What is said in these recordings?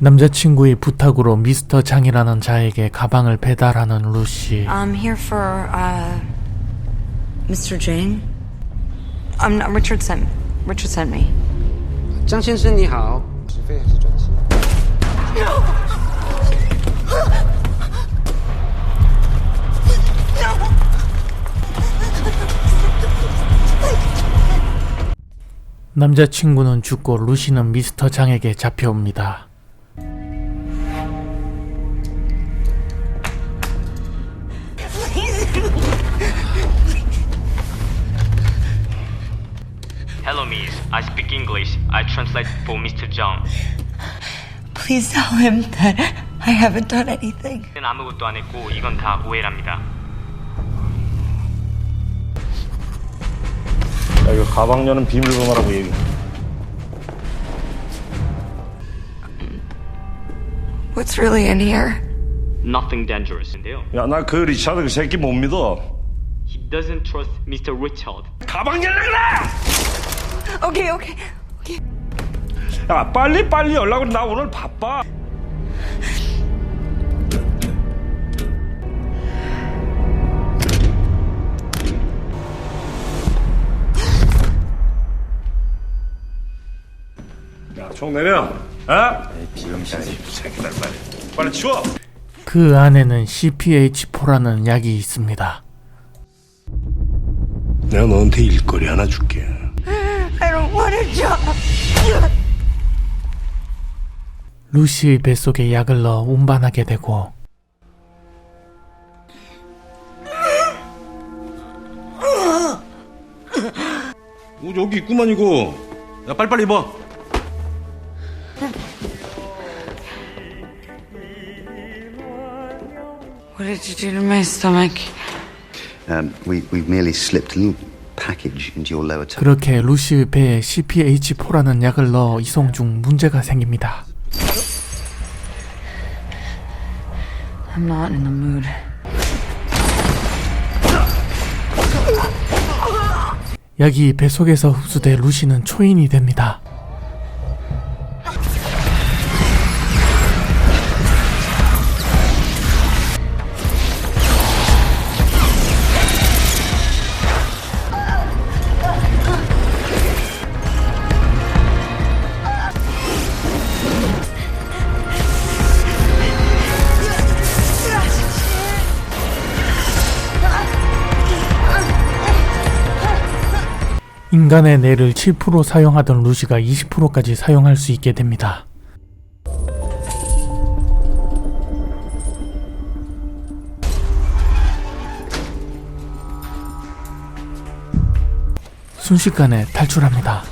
남자친구의 부탁으로 미스터 장이라는 자에게 가방을 배달하는 루시. I'm here for uh, Mr. Jane. I'm not, Richard sent Richard sent me. 张先生你好，是非还是转机？ 남자친구는 죽고 루시는 미스터 장에게 잡혀옵니다. Speak English. I translate for Mr. John. Please tell him that I haven't done anything. 는 아무것도 안 했고 이건 다 오해랍니다. 야, 이거 가방 여는 비밀 번호라고 얘기. What's really in here? Nothing dangerous인데요. 야, 나 그 리차드 그 새끼 못 믿어. He doesn't trust Mr. Richard. 가방 열라 그래! Okay, okay. 야, 빨리 빨리 연락을 나 오늘 바빠. 야, 총 내려. 어? 새끼들 빨리. 빨리 치워. 그 안에는 CPH4라는 약이 있습니다. 내가 너한테 일거리 하나 줄게. I don't want a job. 루시의 뱃속에 약을 넣어 운반하게 되고 오, 여기 있구만 이거. 야 빨리빨리 입어. What did you do to my stomach? Um, we, we've merely slipped a little 그렇게 루시의 배에 CPH4라는 약을 넣어 이송 중 문제가 생깁니다. I'm not in the mood. 약이 뱃속에서 흡수돼 루시는 초인이 됩니다. 인간의 뇌를 7% 사용하던 루시가 20%까지 사용할 수 있게 됩니다. 순식간에 탈출합니다.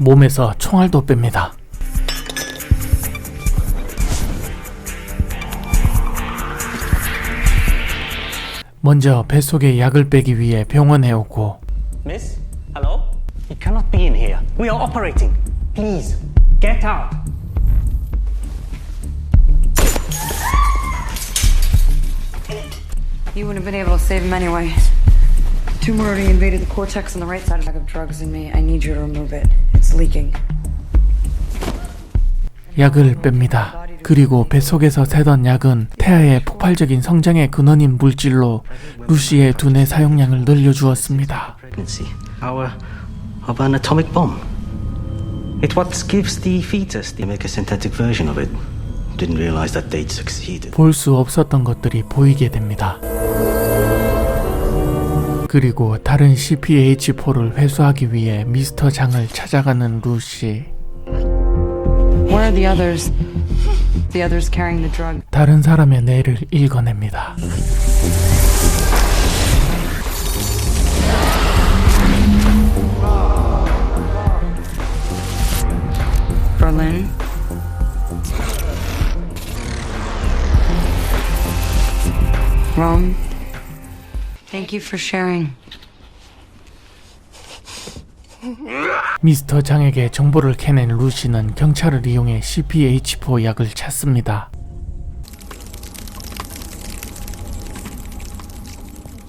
몸에서 총알도 뺍니다. 먼저 뱃속에 약을 빼기 위해 병원에 오고 Miss? Hello? You cannot be in here. We are operating. Please, get out. You wouldn't have been able to save him anyway. Tumor already invaded the cortex on the right side. Have drugs in me. I need you to remove it. It's leaking. 약을 뺍니다. 그리고 뱃속에서 새던 약은 태아의 폭발적인 성장의 근원인 물질로 루시의 두뇌 사용량을 늘려주었습니다. Our of an atomic bomb. It what gives the fetus the make a synthetic version of it. Didn't realize that they'd succeeded. 볼 수 없었던 것들이 보이게 됩니다. 그리고 다른 CPH4를 회수하기 위해 미스터 장을 찾아가는 루시. Where are the others? The others carrying the drug. 다른 사람의 뇌를 읽어냅니다. Berlin. Rome. Thank you for sharing. 미스터 장에게 정보를 캐낸 루시는 경찰을 이용해 CPH4 약을 찾습니다.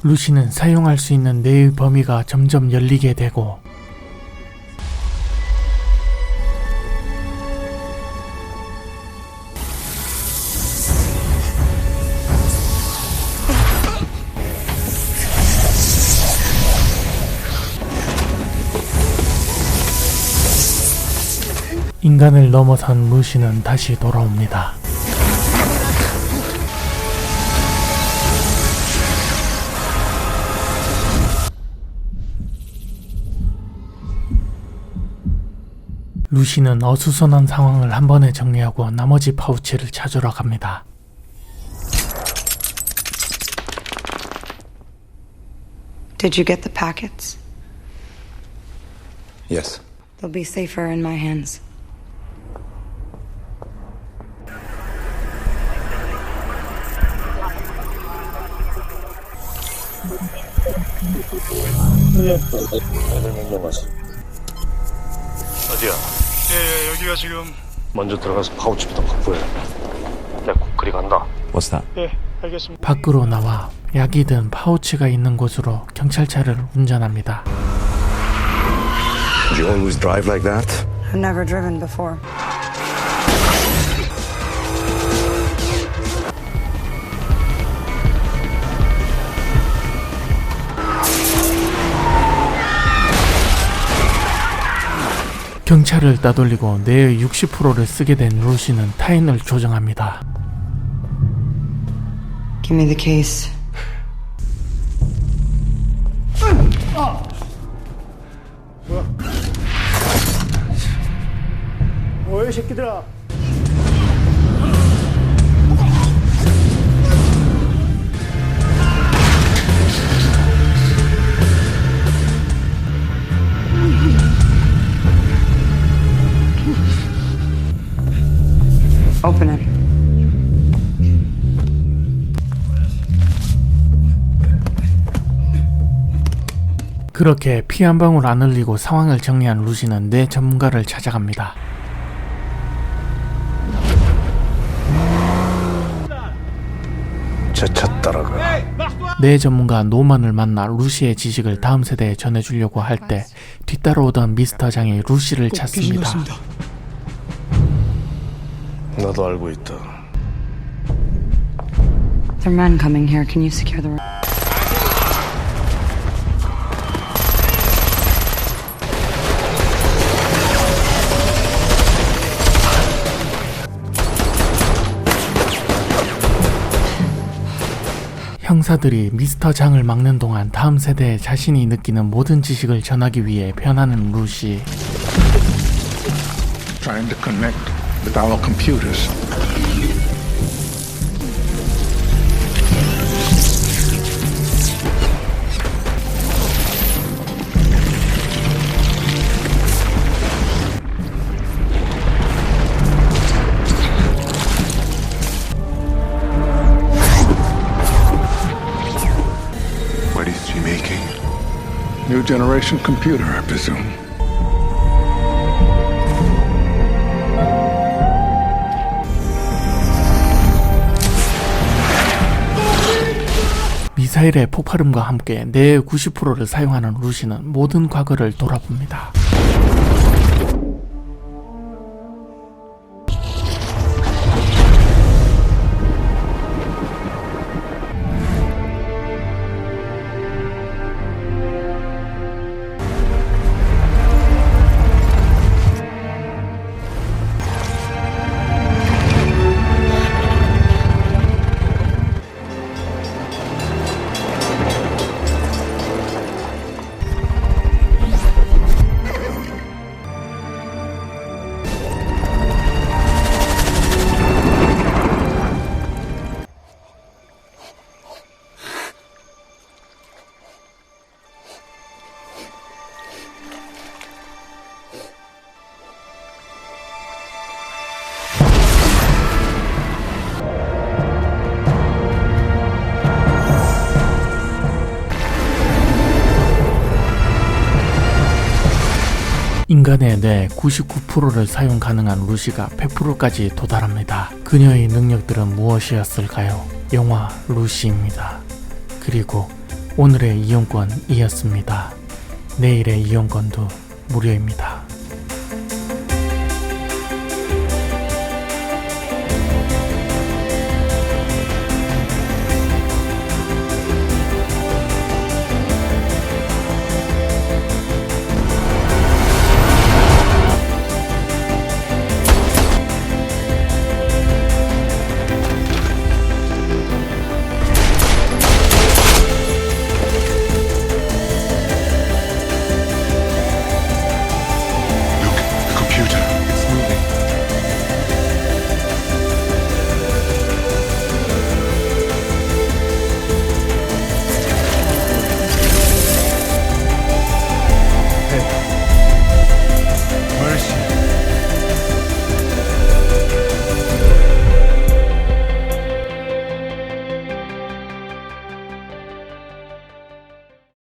루시는 사용할 수 있는 뇌의 범위가 점점 열리게 되고 인간을 넘어선 루시는 다시 돌아옵니다. 루시는 어수선한 상황을 한 번에 정리하고 나머지 파우치를 찾으러 갑니다. Did you get the packets? Yes. They'll be safer in my hands. 어디야? 예, 예, 여기가 지금. 먼저 들어가서 파우치부터 확보해. 내가 꼭 그리 간다. What's that? 예, 알겠습니다. 밖으로 나와 약이 든 파우치가 있는 곳으로 경찰차를 운전합니다. Did you always drive like that? I've never driven before. 경찰을 따돌리고 뇌의 60%를 쓰게 된 루시는 타인을 조정합니다. Give me the case. 뭐야, 이 새끼들아. 그렇게 피 한 방울 안 흘리고 상황을 정리한 루시는 뇌 전문가를 찾아갑니다. 제차 따라가. 뇌 전문가 노만을 만나 루시의 지식을 다음 세대에 전해주려고 할 때 뒤따라오던 미스터 장이 루시를 찾습니다. 나도 알고 있다. There are men coming here. Can you secure the room? 형사들이 미스터 장을 막는 동안 다음 세대에 자신이 느끼는 모든 지식을 전하기 위해 변하는 루시. trying to connect with our computers. Generation computer, I presume. 미사일의 폭발음과 함께 뇌의 90%를 사용하는 루시는 모든 과거를 돌아봅니다. 인간의 뇌 99%를 사용 가능한 루시가 100%까지 도달합니다. 그녀의 능력들은 무엇이었을까요? 영화 루시입니다. 그리고 오늘의 이용권이었습니다. 내일의 이용권도 무료입니다.